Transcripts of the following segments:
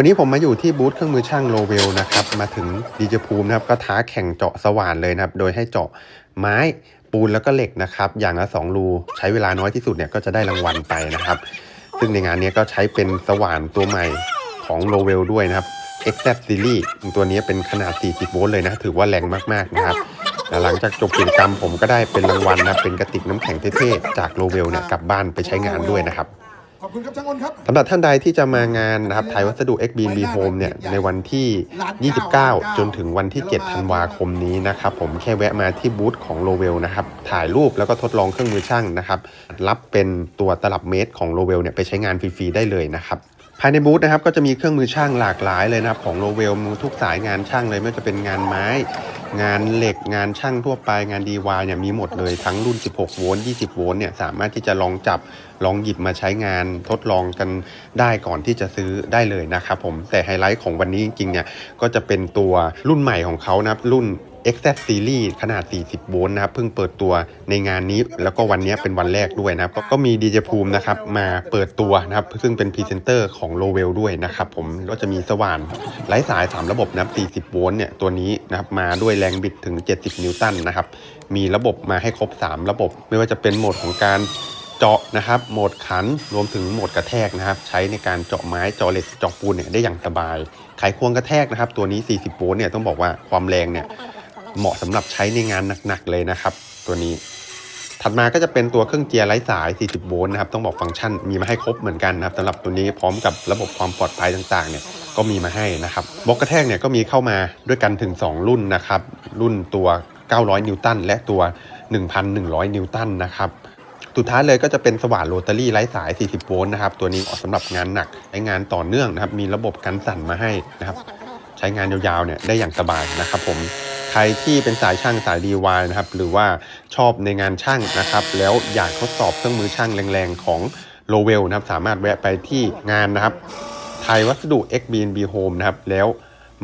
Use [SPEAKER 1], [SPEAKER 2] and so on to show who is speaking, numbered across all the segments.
[SPEAKER 1] วันนี้ผมมาอยู่ที่บูธเครื่องมือช่างโลเวลนะครับ มาถึงดีเจภูมินะครับ ก็ท้าแข่งเจาะสว่านเลยนะครับ โดยให้เจาะไม้ปูนแล้วก็เหล็กนะครับ อย่างละ 2 รู ใช้เวลาน้อยที่สุดเนี่ยก็จะได้รางวัลไปนะครับ ซึ่งในงานนี้ก็ใช้เป็นสว่านตัวใหม่ของโลเวลด้วยนะครับ x z Series ตัวนี้เป็นขนาด 40 โวลต์เลยนะ ถือว่าแรงมากๆนะครับลหลังจากจบกิจกรรมผมก็ได้เป็นรางวัลนะเป็นกระติกน้ำแข็งเท่ๆจากโลเวลเนี่ยกลับบ้านไปใช้งานด้วยนะครับ
[SPEAKER 2] ขอบคุณครับช่างอ้นครับ
[SPEAKER 1] สำหรับท่านใดที่จะมางานนะครับไทยวัสดุ x b b Home เนี่ยในวันที่ 29 จนถึงวันที่ 7 ธันวาคมนี้นะครับผมแค่แวะมาที่บูธของโลเวลนะครับถ่ายรูปแล้วก็ทดลองเครื่องมือช่างนะครับรับเป็นตัวตลับเมตรของโลเวลเนี่ยไปใช้งานฟรีๆได้เลยนะครับ ภายในบูธนะครับก็จะมีเครื่องมือช่างหลากหลายเลยนะครับของโลเวลทุกสายงานช่างเลย ไม่ว่าจะเป็นงานไม้ งานเหล็กงานช่างทั่วไปงานดีวายเนี่ยมีหมดเลยทั้งรุ่น 16 โวลต์ 20 โวลต์เนี่ยสามารถที่จะลองจับลองหยิบมาใช้งานทดลองกันได้ก่อนที่จะซื้อได้เลยนะครับผมแต่ไฮไลท์ของวันนี้จริงๆเนี่ยก็จะเป็นตัวรุ่นใหม่ของเขานะครับรุ่น x z Series ขนาด 40 โวลต์นะครับเพิ่งเปิดตัวในงานนี้แล้วก็วันนี้เป็นวันแรกด้วยนะครับ ก็มีดีเจภูมินะครับมาเปิดตัวนะครับ ซึ่งเป็นพรีเซนเตอร์ของโลเวลด้วยนะครับผมก็จะมีสว่านไร้สาย 3 ระบบนะครับ 40 โวลต์เนี่ยตัวนี้นะครับมาด้วยแรงบิดถึง 70 นิวตันนะครับ มีระบบมาให้ครบ 3 ระบบ ไม่ว่าจะเป็นโหมดของการเจาะนะครับโหมดขันรวมถึงโหมดกระแทกนะครับ ใช้ในการเจาะไม้เจาะเหล็กเจาะปูนเนี่ยได้อย่างสบายไขควงกระแทกนะครับ ตัวนี้ 40 โวลต์เนี่ยต้องบอกว่าความแรงเนี่ย เหมาะสำหรับใช้ในงานหนักๆเลยนะครับ ตัวนี้ ถัดมาก็จะเป็นตัวเครื่องเจียร์ไร้สาย 40 โวลต์นะครับต้องบอกฟังก์ชันมีมาให้ครบเหมือนกันนะครับสำหรับตัวนี้พร้อมกับระบบความปลอดภัยต่างๆเนี่ยก็มีมาให้นะครับบล็อกกระแทกเนี่ยก็มีเข้ามาด้วยกันถึง 2 รุ่นนะครับรุ่นตัว 900 นิวตันและตัว 1,100 นิวตันนะครับสุดท้ายเลยก็จะเป็นสว่านโรตารี่ไร้สาย 40 โวลต์นะครับ ตัวนี้เหมาะสำหรับงานหนักใช้งานต่อเนื่องนะครับ มีระบบกันสั่นมาให้นะครับ ใช้งานยาวๆเนี่ยได้อย่างสบายนะครับผม ใครที่เป็นสายช่างสาย DIY นะครับ หรือว่าชอบในงานช่างนะครับ แล้วอยากทดสอบเครื่องมือช่างแรงๆของโลเวลนะครับ สามารถแวะไปที่งานนะครับไทยวัสดุ x b n b Home นะครับ แล้ว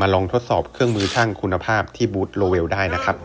[SPEAKER 1] มาลองทดสอบเครื่องมือช่างคุณภาพที่บูธโลเวลได้นะครับ